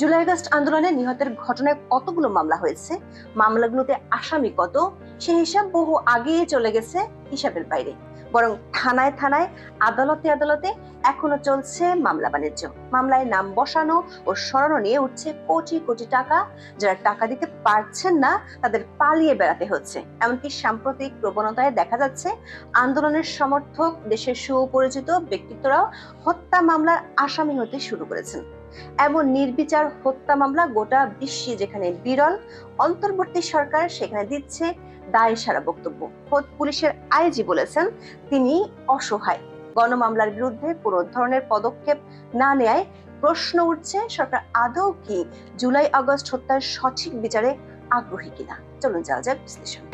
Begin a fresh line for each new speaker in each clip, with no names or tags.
July August আন্দোলনে নিহতের ঘটনায় কতগুলো মামলা হয়েছে? মামলাগুলোতে আসামি কত? সে হিসাব বহু আগেই চলে গেছে হিসাবের বাইরে। বরং থানায় থানায়, আদালতে আদালতে এখনও চলছে মামলা বাণিজ্য। মামলায় নাম বসানো ও সরানো নিয়ে উঠছে কোটি কোটি টাকা। যারা টাকা দিতে পারছেন না, তাদের পালিয়ে বেড়াতে হচ্ছে। এমনকি সাম্প্রতিক প্রবণতায় দেখা যাচ্ছে, আন্দোলনের সমর্থক দেশের সুপরিচিত ব্যক্তিত্বরাও হত্যা মামলার আসামি হতে শুরু করেছেন। এমন নির্বিচার হত্যা মামলা গোটা বিশ্বে যেখানে বিরল, অন্তর্বর্তী সরকার সেখানে দিচ্ছে দায় সারা বক্তব্য। খোদ পুলিশের আইজি বলেছেন, তিনি অসহায়। গণমামলার বিরুদ্ধে কোনো ধরনের পদক্ষেপ না নেয় প্রশ্ন উঠছে, সরকার আদৌ কি জুলাই আগস্ট হত্যার সঠিক বিচারে আগ্রহী কিনা। চলুন যাওয়া যাক বিশ্লেষণ।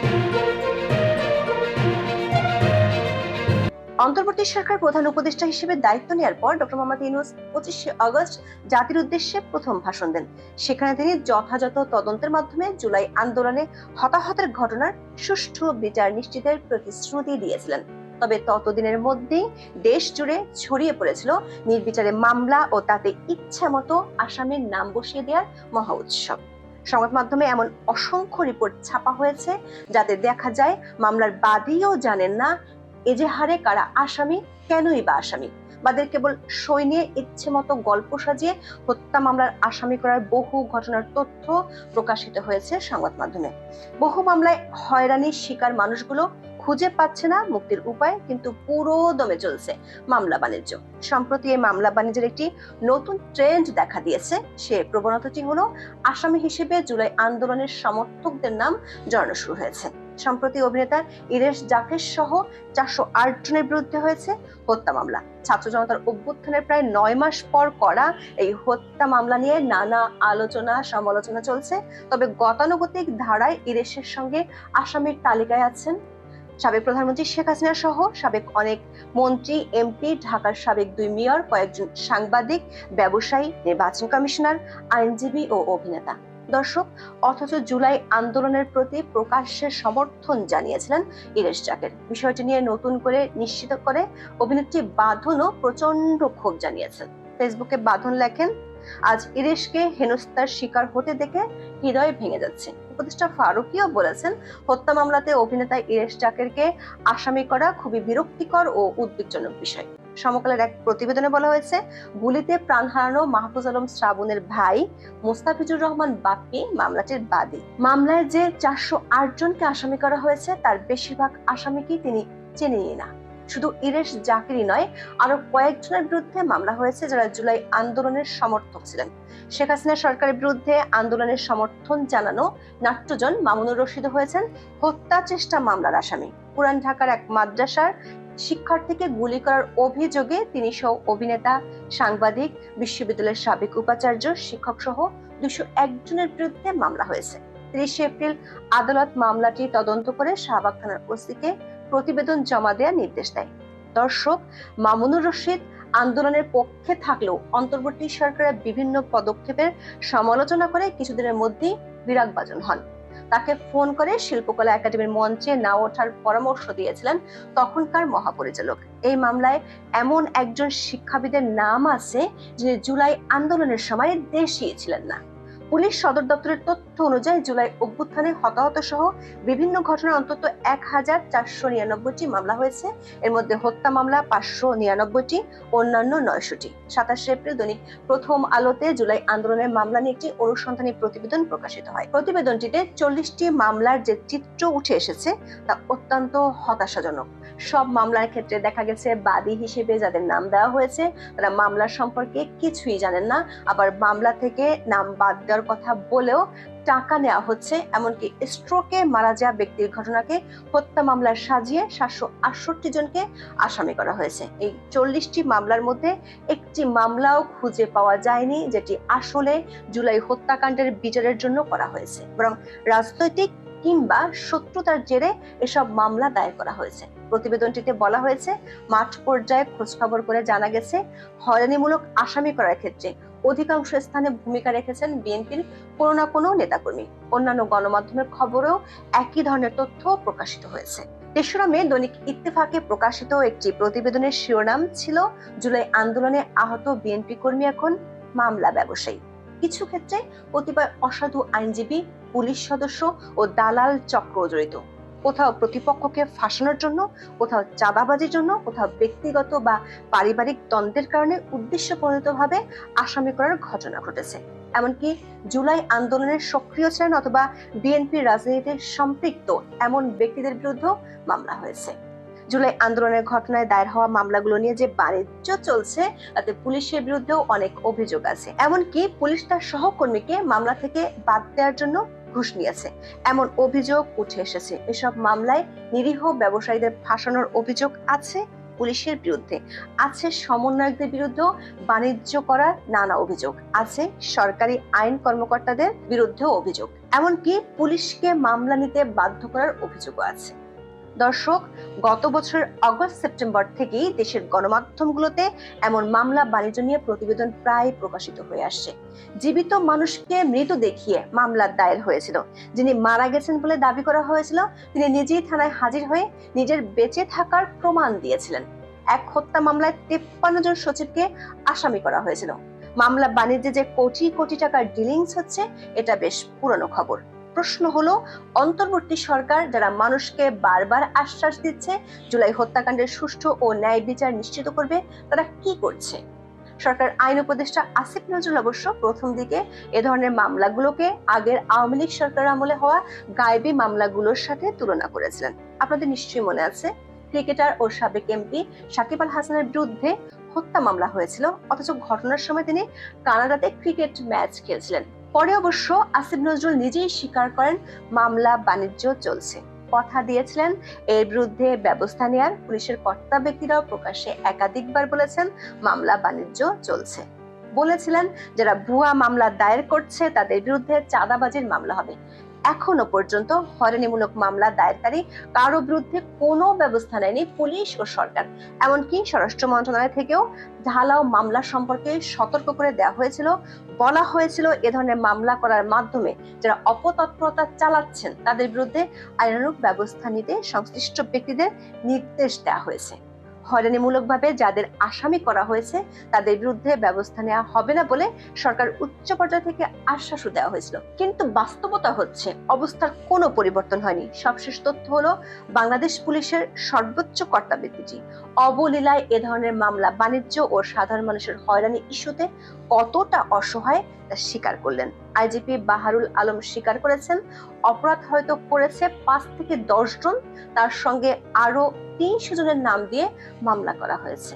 অন্তর্বর্তী সরকার প্রধান উপদেষ্টা হিসেবে দায়িত্ব নেওয়ার পর ডক্টর মোহাম্মদ ইউনুস পঁচিশে আগস্ট জাতির উদ্দেশ্যে প্রথম ভাষণ দেন। সেখানে তিনি যথাযথ তদন্তের মাধ্যমে জুলাই আন্দোলনে হতাহতের ঘটনার সুষ্ঠু বিচার নিশ্চিতের প্রতিশ্রুতি দিয়েছিলেন। তবে ততদিনের মধ্যেই দেশ জুড়ে ছড়িয়ে পড়েছিল নির্বিচারে মামলা ও তাতে ইচ্ছা মতো আসামির নাম বসিয়ে দেওয়ার মহা উৎসব। সংবাদ মাধ্যমে এমন অসংখ্য রিপোর্ট ছাপা হয়েছে যাতে দেখা যায় মামলার বাদীও জানেন না এজেহারে কারা আসামি, কেনই বা আসামি? বাদের কেবল সই নিয়ে ইচ্ছে মতো গল্প সাজিয়ে হত্যা মামলার আসামি করার বহু ঘটনার তথ্য প্রকাশিত হয়েছে সংবাদ মাধ্যমে। বহু মামলায় হয়রানির শিকার মানুষগুলো খুঁজে পাচ্ছে না মুক্তির উপায়, কিন্তু পুরো দমে চলছে মামলা বাণিজ্য। সম্প্রতি এই মামলা বাণিজ্যের একটি নতুন ট্রেন্ড দেখা দিয়েছে। সে প্রবণতাটি হলো, আসামি হিসেবে জুলাই আন্দোলনের সমর্থকদের নাম জড়ানো শুরু হয়েছে। সম্প্রতি অভিনেতা ইরেশ জাকের সহ চারশো আট জনের বিরুদ্ধে হয়েছে হত্যা মামলা। ছাত্র জনতার অভ্যুত্থানের প্রায় নয় মাস পর করা এই হত্যা মামলা নিয়ে নানা আলোচনা, সমালোচনা চলছে। তবে গতানুগতিক ধারায় ইরেশের সঙ্গে আসামির তালিকায় আছেন সাবেক প্রধানমন্ত্রী শেখ হাসিনা সহ সাবেক অনেক মন্ত্রী, এমপি, ঢাকার সাবেক দুই মেয়র, কয়েকজন সাংবাদিক, ব্যবসায়ী, নির্বাচন কমিশনার, আইনজীবী ও অভিনেতা। দর্শক, অথচ জুলাই আন্দোলনের প্রতি প্রকাশ্যে সমর্থন জানিয়েছিলেন ইরেশ জাকের। বিষয়টি নিয়ে নতুন করে নিশ্চিত করে অভিনেত্রী বাঁধনও প্রচণ্ড ক্ষোভ জানিয়েছেন। ফেসবুকে বাঁধন লেখেন, আজ ইরেশকে হেনস্তার শিকার হতে দেখে হৃদয় ভেঙে যাচ্ছে। উপদেষ্টা ফারুকিও বলেছেন, হত্যা মামলাতে অভিনেতা ইরেশ জাকেরকে আসামি করা খুবই বিরক্তিকর ও উদ্বেগজনক বিষয়। সমকালের এক প্রতিবেদনে বলা হয়েছে, গুলিতে প্রাণ হারানো মাহফুজ আলম শ্রাবণের ভাই মোস্তাফিজুর রহমান বাপ্পি মামলাটির বাদী। মামলায় যে চারশো আট জনকে আসামি করা হয়েছে, তার বেশিরভাগ আসামিকেই তিনি চেনেনি না শুধু ইরেশ জাকিরই নয়, আরও কয়েকজনের বিরুদ্ধে মামলা হয়েছে যারা জুলাই আন্দোলনের সমর্থক ছিলেন। শেখ হাসিনা সরকারের বিরুদ্ধে আন্দোলনের সমর্থন জানানো নাট্যজন মামুনুর রশিদ হয়েছেন, হত্যা চেষ্টা মামলার আসামি। পুরান ঢাকার এক মাদ্রাসার শিক্ষার্থীকে গুলি করার অভিযোগে তিনি সহ অভিনেতা, সাংবাদিক, বিশ্ববিদ্যালয়ের সাবেক উপাচার্য শিক্ষক সহ দুশো একজনের বিরুদ্ধে মামলা হয়েছে। তিরিশে এপ্রিল আদালত মামলাটি তদন্ত করে শাহবাগ থানার ওসিকে প্রতিবেদন জমা দেওয়ার নির্দেশ দেয়। দর্শক, মামুনুর রশিদ আন্দোলনের পক্ষে থাকলেও অন্তর্বর্তী সরকারের বিভিন্ন পদক্ষেপের সমালোচনা করে কিছুদিনের মধ্যেই বিরাগবাজন হন। তাকে ফোন করে শিল্পকলা একাডেমির মঞ্চে না ওঠার পরামর্শ দিয়েছিলেন তখনকার মহাপরিচালক। এই মামলায় এমন একজন শিক্ষাবিদের নাম আছে, যিনি জুলাই আন্দোলনের সময় দেশই ছিলেন না। পুলিশ সদর দপ্তরের তথ্য অনুযায়ী জুলাই অভ্যুত্থানে হতাহত সহ বিভিন্ন ঘটনায় অন্তত এক হাজার চারশো নিরানব্বইটি মামলা হয়েছে। এর মধ্যে হত্যা মামলা পাঁচশো নিরানব্বইটি, অন্যান্য নয়শোটি। সাতাশে এপ্রিল দৈনিক প্রথম আলোতে জুলাই আন্দোলনের মামলা নিয়ে একটি অনুসন্ধানী প্রতিবেদন প্রকাশিত হয়। প্রতিবেদনটিতে চল্লিশটি মামলার যে চিত্র উঠে এসেছে, তা অত্যন্ত হতাশাজনক। সব মামলার ক্ষেত্রে দেখা গেছে, বাদী হিসেবে যাদের নাম দেওয়া হয়েছে, তারা মামলার সম্পর্কে কিছুই জানেন না। আবার মামলা থেকে নাম বাদ দেওয়ার কথা বলেও টাকা নেওয়া হচ্ছে, এমনকি স্ট্রোকে মারা যাওয়া ব্যক্তির ঘটনাকে হত্যা মামলার সাজিয়ে সাতশো আটষট্টি জনকে আসামি করা হয়েছে। এই চল্লিশটি মামলার মধ্যে একটি মামলাও খুঁজে পাওয়া যায়নি, যেটি আসলে জুলাই হত্যাকাণ্ডের বিচারের জন্য করা হয়েছে। বরং রাজনৈতিক কিংবা শত্রুতার জেরে এসব মামলা দায়ের করা হয়েছে। প্রতিবেদনটিতে বলা হয়েছে, মাঠ পর্যায়ে খোঁজখবর করে জানা গেছে, হয়রানিমূলক আসামি করার ক্ষেত্রে অধিকাংশ স্থানে ভূমিকা রেখেছেন বিএনপির কোনো না কোনো নেতাকর্মী। অন্যান্য গণমাধ্যমের খবরেও একই ধরনের তথ্য প্রকাশিত হয়েছে। তেসরা মে দৈনিক ইত্তেফাকে প্রকাশিত একটি প্রতিবেদনের শিরোনাম ছিল, জুলাই আন্দোলনে আহত বিএনপি কর্মী এখন মামলা ব্যবসায়ী। কিছু ক্ষেত্রে কতিপয় অসাধু আইনজীবী, পুলিশ সদস্য ও দালাল চক্র জড়িত। কোথাও প্রতিপক্ষকে ফাঁসানোর জন্য, কোথাও চাঁদাবাজির জন্য, কোথাও ব্যক্তিগত বা পারিবারিক দ্বন্দ্বের কারণে উদ্দেশ্যপ্রণীতভাবে আসামি করার ঘটনা ঘটেছে। এমনকি জুলাই আন্দোলনের সক্রিয় ছিলেন অথবা বিএনপির রাজনীতিতে সম্পৃক্ত এমন ব্যক্তিদের বিরুদ্ধেও মামলা হয়েছে। জুলাই আন্দোলনের ঘটনায় দায়ের হওয়া মামলাগুলো নিয়ে যে বাণিজ্য চলছে, তাতে পুলিশের বিরুদ্ধেও অনেক অভিযোগ আছে। এমনকি পুলিশ তার সহকর্মীকে মামলা থেকে বাদ দেওয়ার জন্য ঘুষ নিয়েছে। এমন অভিযোগ উঠে এসেছে। এসব মামলায় নিরীহ ব্যবসায়ীদের ফাঁসানোর অভিযোগ আছে পুলিশের বিরুদ্ধে। আছে সমন্বয়কদের বিরুদ্ধেও বাণিজ্য করার নানা অভিযোগ। আছে সরকারি আইন কর্মকর্তাদের বিরুদ্ধেও অভিযোগ। এমনকি পুলিশকে মামলা নিতে বাধ্য করার অভিযোগও আছে। দর্শক, গত বছরের অগস্ট সেপ্টেম্বর থেকেই দেশের গণমাধ্যমগুলোতে এমন মামলা, বাণিজ্য নিয়ে প্রতিবেদন প্রায় প্রকাশিত হয়ে আসছে। জীবিত মানুষকে মৃত দেখিয়ে মামলা দায়ের হয়েছিল। যিনি মারা গেছেন বলে দাবি করা হয়েছিল, তিনি নিজেই থানায় হাজির হয়ে নিজের বেঁচে থাকার প্রমাণ দিয়েছিলেন। এক হত্যা মামলায় তেপ্পান্ন জন সচিবকে আসামি করা হয়েছিল। মামলা বাণিজ্যে যে কোটি কোটি টাকার ডিলিংস হচ্ছে, এটা বেশ পুরনো খবর। প্রশ্ন হলো, অন্তর্বর্তী সরকার যারা মানুষকে বারবার আশ্বাস দিচ্ছে, জুলাই হত্যাকাণ্ডের সুষ্ঠু ও ন্যায় বিচার নিশ্চিত করবে, তারা কি করছে? সরকার আইন উপদেষ্টা আসিফ নজরুল অবশ্য প্রথম দিকে এ ধরনের মামলাগুলোকে আগের আওয়ামী লীগ সরকার আমলে হওয়া গায়েবী মামলাগুলোর সাথে তুলনা করেছিলেন। আপনাদের নিশ্চয়ই মনে আছে, ক্রিকেটার ও সাবেক এমপি সাকিব আল হাসানের বিরুদ্ধে হত্যা মামলা হয়েছিল, অথচ ঘটনার সময় তিনি কানাডাতে ক্রিকেট ম্যাচ খেলছিলেন। পরে অবশ্য আসিফ নজরুল নিজেই স্বীকার করেন মামলা বাণিজ্য চলছে। কথা দিয়েছিলেন, এর বিরুদ্ধে ব্যবস্থা নেয়ার পুলিশের কর্তা ব্যক্তিরাও প্রকাশ্যে একাধিকবার বলেছেন মামলা বাণিজ্য চলছে। বলেছিলেন, যারা ভুয়া মামলা দায়ের করছে তাদের বিরুদ্ধে চাঁদাবাজির মামলা হবে। এখনও পর্যন্ত হয়রানিমূলক মামলা দায়েরকারী কারও বিরুদ্ধে কোনো ব্যবস্থা নেয়নি পুলিশ ও সরকার। এমনকি স্বরাষ্ট্র মন্ত্রণালয় থেকেও ঢালাও মামলা সম্পর্কে সতর্ক করে দেওয়া হয়েছিল। বলা হয়েছিল এ ধরনের মামলা করার মাধ্যমে যারা অপতৎপরতা চালাচ্ছেন তাদের বিরুদ্ধে আইনানুগ ব্যবস্থা নিতে সংশ্লিষ্ট ব্যক্তিদের নির্দেশ দেওয়া হয়েছে। হয়রানিমূলকভাবে যাদের আসামি করা হয়েছে, তাদের বিরুদ্ধে ব্যবস্থা নেওয়া হবে না বলে সরকার উচ্চ পর্যায় থেকে আশ্বাসও দেওয়া হয়েছিল। কিন্তু বাস্তবতা হচ্ছে, অবস্থার কোনো পরিবর্তন হয়নি। সবশেষ তথ্য হলো, বাংলাদেশ পুলিশের সর্বোচ্চ কর্তা ব্যক্তিটি অবলীলায় এ ধরনের মামলা বাণিজ্য ও সাধারণ মানুষের হয়রানি ইস্যুতে কতটা অসহায় তা স্বীকার করলেন। আইজিপি বাহারুল আলম স্বীকার করেছেন, অপরাধ হয়তো করেছে পাঁচ থেকে দশ জন, তার সঙ্গে আরও তিনশো জনের নাম দিয়ে মামলা করা হয়েছে।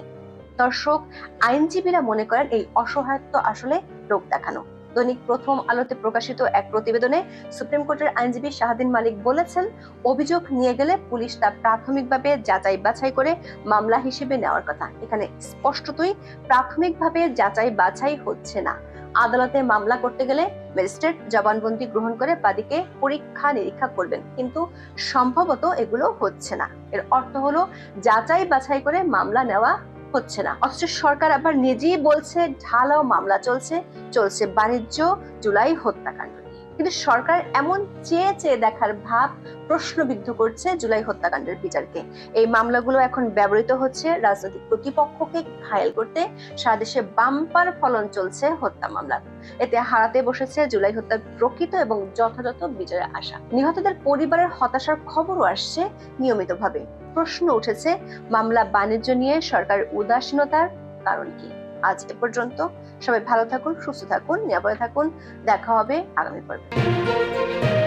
দর্শক, আইনজীবীরা মনে করেন এই অসহায়ত্ব আসলে লোক দেখানো। দৈনিক প্রথম আলোতে প্রকাশিত এক প্রতিবেদনে সুপ্রিম কোর্টের আইনজীবী শাহাদিন মালিক বলেছেন, অভিযোগ নিয়ে গেলে পুলিশ তা প্রাথমিকভাবে যাচাই বাছাই করে মামলা হিসেবে নেওয়ার কথা। এখানে স্পষ্টতই প্রাথমিকভাবে যাচাই বাছাই হচ্ছে না। আদালতে মামলা করতে গেলে ম্যাজিস্ট্রেট জবানবন্দি গ্রহণ করে বাদীকে পরীক্ষা নিরীক্ষা করবেন। কিন্তু সম্ভবত এগুলো হচ্ছে না। এর অর্থ হলো, যাচাই বাছাই করে মামলা নেওয়া হচ্ছে না। অথচ সরকার আবার নিজেই বলছে, ঢালাও মামলা চলছে চলছে বাণিজ্য, জুলাই হত্যাকাণ্ড। কিন্তু সরকার এমন চেয়ে চেয়ে দেখার ভাব প্রশ্নবিদ্ধ করছে জুলাই হত্যাকাণ্ডের বিচারকে। এই মামলাগুলো এখন ব্যবহৃত হচ্ছে রাজনৈতিক প্রতিপক্ষকে ঘায়েল করতে। সারা দেশে বাম্পার ফলন চলছে হত্যা মামলার। এতে হারাতে বসেছে জুলাই হত্যার প্রকৃত এবং যথাযথ বিচারের আশা। নিহতদের পরিবারের হতাশার খবরও আসছে নিয়মিতভাবে। প্রশ্ন উঠেছে, মামলা বাণিজ্য নিয়ে সরকারের উদাসীনতার কারণ কি? আজ এ পর্যন্ত। সবাই ভালো থাকুন, সুস্থ থাকুন, নিরাপদে থাকুন। দেখা হবে আগামী পর্বে।